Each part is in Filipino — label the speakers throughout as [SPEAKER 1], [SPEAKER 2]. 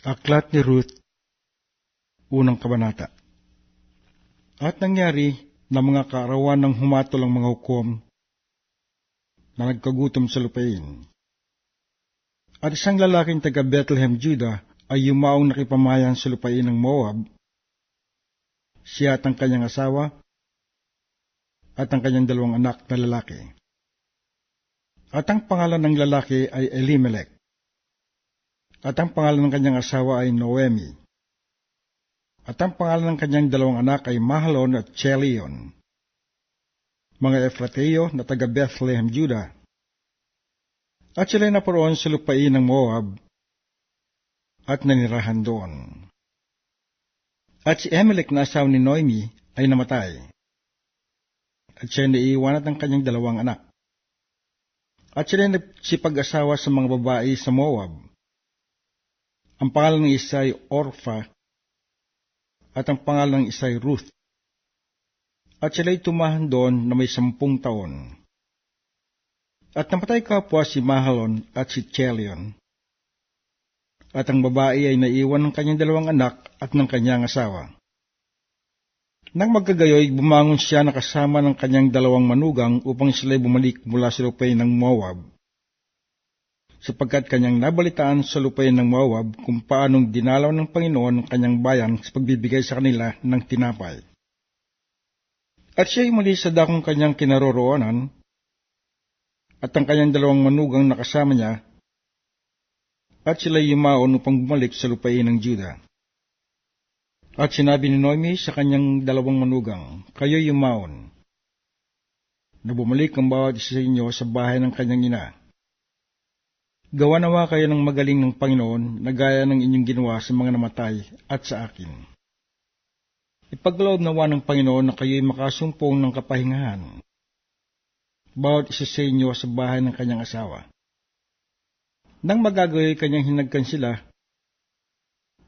[SPEAKER 1] Aklat ni Ruth, unang kabanata. At nangyari na mga kaarawan ng humatol ang mga hukom na nagkagutom sa lupain. At isang lalaking taga Bethlehem, Judah, ay yumaong nakipamayan sa lupain ng Moab, siya at ang kanyang asawa, at ang kanyang dalawang anak na lalaki. At ang pangalan ng lalaki ay Elimelech at ang pangalan ng kanyang asawa ay Noemi. At ang pangalan ng kanyang dalawang anak ay Mahalon at Chelion. Mga Efrateo na taga Bethlehem, Judah. At sila naparoon sa lupain ng Moab at nanirahan doon. At si Emelech na asawa ni Noemi ay namatay. At siya naiiwan at ang kanyang dalawang anak. At sila nagsipag-asawa sa mga babae sa Moab ang pangalan ng isa ay Orpha at ang pangalan ng isa ay Ruth. At sila'y tumahan doon na may sampung taon. At namatay kapwa si Mahalon at si Chelion. At ang babae ay naiwan ng kanyang dalawang anak at ng kanyang asawa. Nang magkagayoy, bumangon siya na kasama ng kanyang dalawang manugang upang sila'y bumalik mula sa lupay ng Moab sapagkat kanyang nabalitaan sa lupain ng Moab kung paanong dinalaw ng Panginoon ang kanyang bayan sa pagbibigay sa kanila ng tinapay. At siya muli sa dakong kanyang kinaroroonan, at ang kanyang dalawang manugang nakasama niya, at sila yumaon upang bumalik sa lupain ng Juda. At sinabi ni Noemi sa kanyang dalawang manugang, Kayo yumaon, na bumalik ang bawat isa sa inyo sa bahay ng kanyang ina Gawa nawa kayo ng magaling ng Panginoon na gaya ng inyong ginawa sa mga namatay at sa akin. Ipagloob nawa ng Panginoon na kayo'y makasumpong ng kapahingahan. Bawat isa sa inyo sa bahay ng kanyang asawa. Nang magagayoy kanyang hinagkan sila,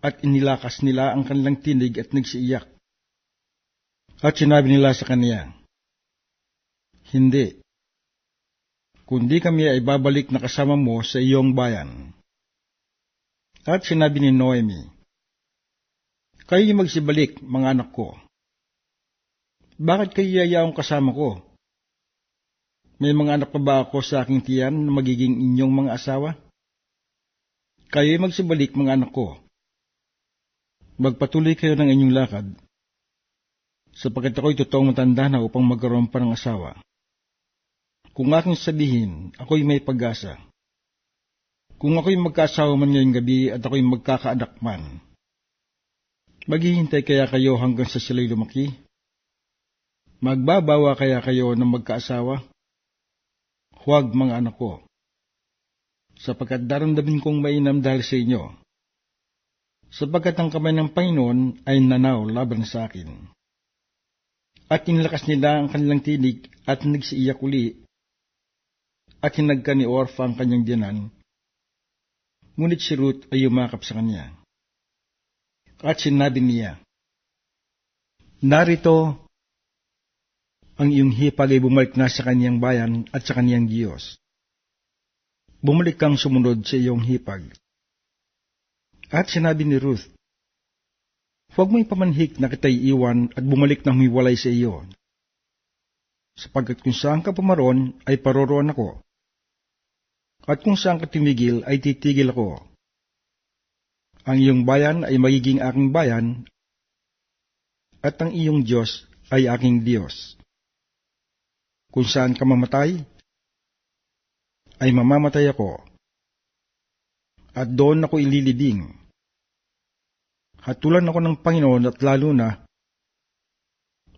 [SPEAKER 1] at inilakas nila ang kanilang tinig at nagsiiyak. At sinabi nila sa kanya, Hindi, kundi kami ay babalik na kasama mo sa iyong bayan. At sinabi ni Noemi, Kayo magsibalik, mga anak ko. Bakit kayo yayaong kasama ko? May mga anak pa ba ako sa aking tiyan na magiging inyong mga asawa? Kayo'y magsibalik, mga anak ko. Magpatuloy kayo ng inyong lakad, sapagkat ako'y totoong matanda na upang magkaroon pa ng asawa. Kung aking sabihin, ako'y may pag-asa. Kung ako'y magkasawa man ngayong gabi at ako'y magkakaanak man, maghihintay kaya kayo hanggang sa sila'y lumaki? Magbabawa kaya kayo ng magkaasawa? Huwag mga anak ko, sapagkat daramdamin kong mainam dahil sa inyo, sapagkat ang kamay ng Panginoon ay nanaw laban sa akin. At inlakas nila ang kanilang tinig at nagsiiyak uli at hinagka ni Orfa ang kanyang diyanan. Ngunit si Ruth ay yumakap sa kanya. At sinabi niya, Narito, ang iyong hipag ay bumalik na sa kaniyang bayan at sa kaniyang Diyos. Bumalik kang sumunod sa iyong hipag. At sinabi ni Ruth, Huwag mo ipamanhik na kita'y iwan at bumalik na humiwalay sa iyo. Sapagkat kung saan ka pumaron ay paroroon ako. At kung saan ka tumigil ay titigil ako. Ang iyong bayan ay magiging aking bayan, at ang iyong Diyos ay aking Diyos. Kung saan ka mamatay, ay mamamatay ako, at doon ako ililibing. Hatulan ako ng Panginoon at lalo na,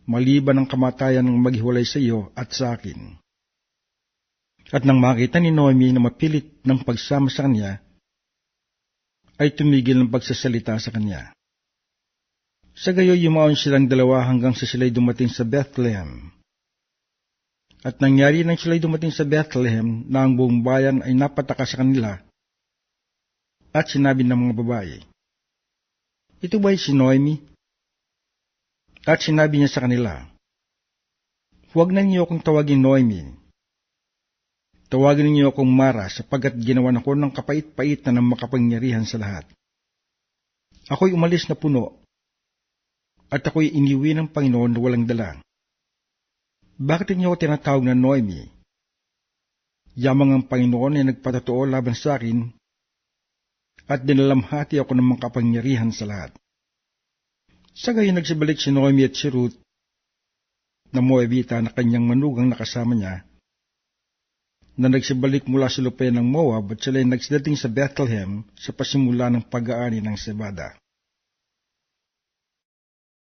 [SPEAKER 1] maliban ang kamatayan ng maghiwalay sa iyo at sa akin. At nang makita ni Noemi na mapilit ng pagsama sa kanya, ay tumigil ng pagsasalita sa kanya. Sa gayo yumaon silang dalawa hanggang sa sila'y dumating sa Bethlehem. At nangyari nang sila'y dumating sa Bethlehem na ang buong bayan ay napataka sa kanila at sinabi ng mga babae, Ito ba'y si Noemi? At sinabi niya sa kanila, Huwag na niyo akong tawagin Noemi, Tawagin ninyo akong Mara sapagkat ginawan ako ng kapait-pait na ng makapangyarihan sa lahat. Ako'y umalis na puno, at ako'y iniwi ng Panginoon na walang dala. Bakit niyo ako tinatawag na Noemi? Yamang ang Panginoon ay nagpatotoo laban sa akin, at dinalamhati ako ng mga kapangyarihan sa lahat. Sa gayon nagsibalik si Noemi at si Ruth, na Moabita na kanyang manugang nakasama niya, na nagsibalik mula sa lupa ng Moab at sila ay nagsidating sa Bethlehem sa pasimula ng pag-aani ng Sebada.